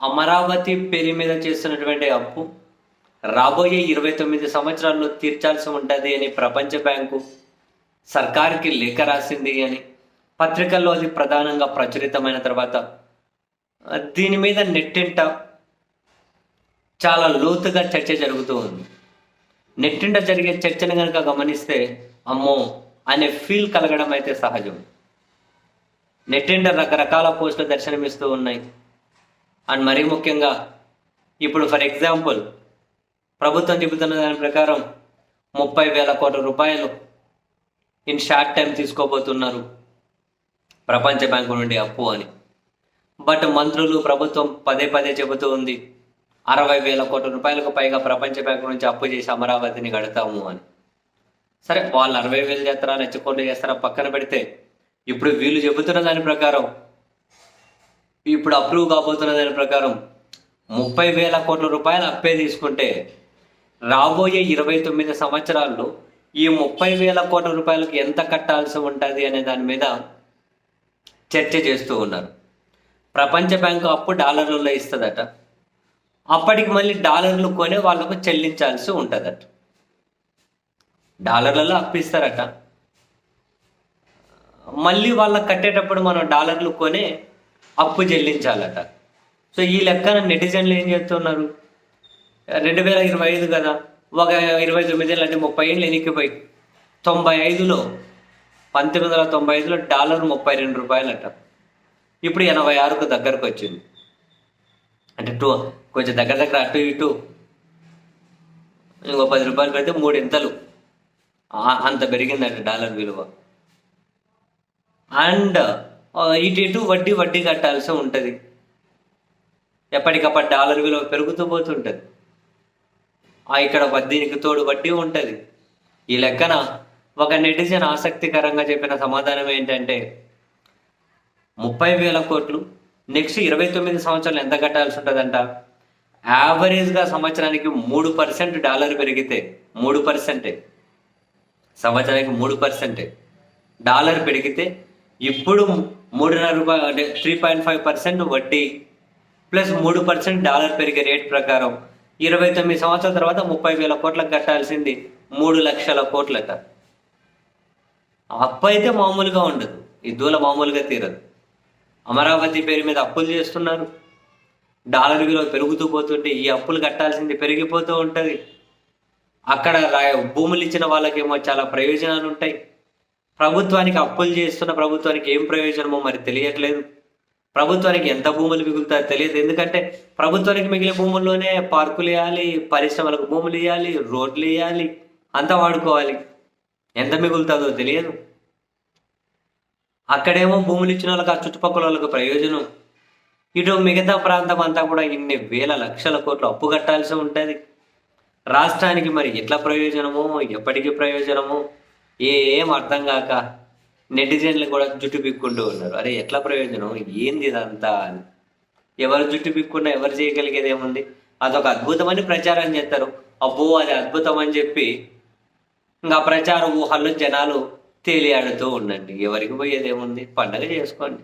అమరావతి పేరు మీద చేస్తున్నటువంటి అప్పు రాబోయే ఇరవై తొమ్మిది సంవత్సరాల్లో తీర్చాల్సి ఉంటుంది అని ప్రపంచ బ్యాంకు సర్కార్కి లేఖ రాసింది అని పత్రికల్లో అది ప్రధానంగా ప్రచురితమైన తర్వాత దీని మీద నెట్టింట చాలా లోతుగా చర్చ జరుగుతూ ఉంది. నెట్టింట జరిగే చర్చను కనుక గమనిస్తే అమ్మో అనే ఫీల్ కలగడం అయితే సహజం. నెట్టింట రకరకాల పోస్టులు దర్శనమిస్తూ ఉన్నాయి. అండ్ మరీ ముఖ్యంగా ఇప్పుడు ఫర్ ఎగ్జాంపుల్ ప్రభుత్వం చెబుతున్న దాని ప్రకారం ముప్పై వేల కోట్ల రూపాయలు ఇన్ షార్ట్ టైం తీసుకోబోతున్నారు ప్రపంచ బ్యాంకు నుండి అప్పు అని. బట్ మంత్రులు ప్రభుత్వం పదే పదే చెబుతూ ఉంది అరవై వేల కోట్ల రూపాయలకు పైగా ప్రపంచ బ్యాంకు నుంచి అప్పు చేసి అమరావతిని కడతాము అని. సరే వాళ్ళు అరవై వేలు చేస్తారా లక్ష కోట్లు చేస్తారా పక్కన పెడితే ఇప్పుడు వీళ్ళు చెబుతున్న దాని ప్రకారం ఇప్పుడు అప్రూవ్ కాబోతున్న దాని ప్రకారం ముప్పై వేల కోట్ల రూపాయలు అప్పే తీసుకుంటే రాబోయే ఇరవై తొమ్మిది సంవత్సరాల్లో ఈ ముప్పై వేల కోట్ల రూపాయలకు ఎంత కట్టాల్సి ఉంటుంది అనే దాని మీద చర్చ చేస్తూ ఉన్నారు. ప్రపంచ బ్యాంకు అప్పు డాలర్లలో ఇస్తుందట. అప్పటికి మళ్ళీ డాలర్లు కొనే వాళ్ళకు చెల్లించాల్సి ఉంటుందట. డాలర్లలో అప్పిస్తారట మళ్ళీ వాళ్ళకి కట్టేటప్పుడు మనం డాలర్లు కొనే అప్పు చెల్లించాలట. సో ఈ లెక్కన నెటిజన్లు ఏం చేస్తున్నారు? రెండు వేల ఇరవై ఐదు కదా ఒక ఇరవై తొమ్మిది ఏళ్ళు అంటే ముప్పై ఏళ్ళు ఎనికిపోయి తొంభై ఐదులో పంతొమ్మిది వందల తొంభై ఐదులో డాలర్ ముప్పై రెండు రూపాయలట. ఇప్పుడు ఎనభై ఆరుకు దగ్గరకు వచ్చింది అంటే టూ కొంచెం దగ్గర దగ్గర అటు ఇటు ఇంకో పది రూపాయలు పెడితే మూడు ఇంతలు. అంత పెరిగిందంట డాలర్ విలువ. అండ్ ఇటు ఇటు వడ్డీ వడ్డీ కట్టాల్సి ఉంటుంది. ఎప్పటికప్పుడు డాలర్ విలువ పెరుగుతూ పోతుంటుంది. ఆ ఇక్కడ దీనికి తోడు వడ్డీ ఉంటుంది. ఈ లెక్కన ఒక నెటిజన్ ఆసక్తికరంగా చెప్పిన సమాధానం ఏంటంటే ముప్పై వేల కోట్లు నెక్స్ట్ ఇరవై తొమ్మిది సంవత్సరాలు ఎంత కట్టాల్సి ఉంటుందంట? యావరేజ్గా సంవత్సరానికి మూడు పర్సెంట్ డాలర్ పెరిగితే మూడు పర్సెంటే. సంవత్సరానికి మూడు పర్సెంటే. డాలర్ పెరిగితే ఇప్పుడు మూడున్నర రూపాయలు అంటే త్రీ పాయింట్ ఫైవ్ పర్సెంట్ వడ్డీ ప్లస్ మూడు పర్సెంట్ డాలర్ పెరిగే రేట్ ప్రకారం ఇరవై తొమ్మిది సంవత్సరాల తర్వాత ముప్పై వేల కోట్లకు కట్టాల్సింది మూడు లక్షల కోట్లట అప్పు అయితే మామూలుగా ఉండదు. ఈ దూల మామూలుగా తీరదు. అమరావతి పేరు మీద అప్పులు చేస్తున్నారు. డాలర్ విలువ పెరుగుతూ పోతుంటే ఈ అప్పులు కట్టాల్సింది పెరిగిపోతూ ఉంటుంది. అక్కడ భూములు ఇచ్చిన వాళ్ళకేమో చాలా ప్రయోజనాలు ఉంటాయి ప్రభుత్వానికి అప్పులు చేస్తున్న ప్రభుత్వానికి ఏం ప్రయోజనమో మరి తెలియట్లేదు. ప్రభుత్వానికి ఎంత భూములు మిగులుతాయో తెలియదు. ఎందుకంటే ప్రభుత్వానికి మిగిలిన భూముల్లోనే పార్కులు వేయాలి పరిశ్రమలకు భూములు ఇవ్వాలి రోడ్లు వేయాలి అంతా వాడుకోవాలి. ఎంత మిగులుతుందో తెలియదు. అక్కడేమో భూములు ఇచ్చిన వాళ్ళకి ఆ చుట్టుపక్కల వాళ్ళకి ప్రయోజనం. ఇటు మిగతా ప్రాంతం అంతా కూడా ఇన్ని వేల లక్షల కోట్లు అప్పు కట్టాల్సి ఉంటుంది. రాష్ట్రానికి మరి ఎట్లా ప్రయోజనమో ఎప్పటికీ ప్రయోజనమో ఏం అర్థం కాక నెటిజన్లు కూడా జుట్టు పిక్కుంటూ ఉన్నారు. అరే ఎట్లా ప్రయోజనం? ఏంది ఇదంతా? అని ఎవరు జుట్టు పిక్కున్నా ఎవరు చేయగలిగేది ఏముంది? అదొక అద్భుతమని ప్రచారం చేస్తారు. అబ్బో అది అద్భుతం అని చెప్పి ఇంకా ప్రచార ఊహల్లో జనాలు తేలియాడుతూ ఉండండి. ఎవరికి పోయేది ఏముంది? పండగ చేసుకోండి.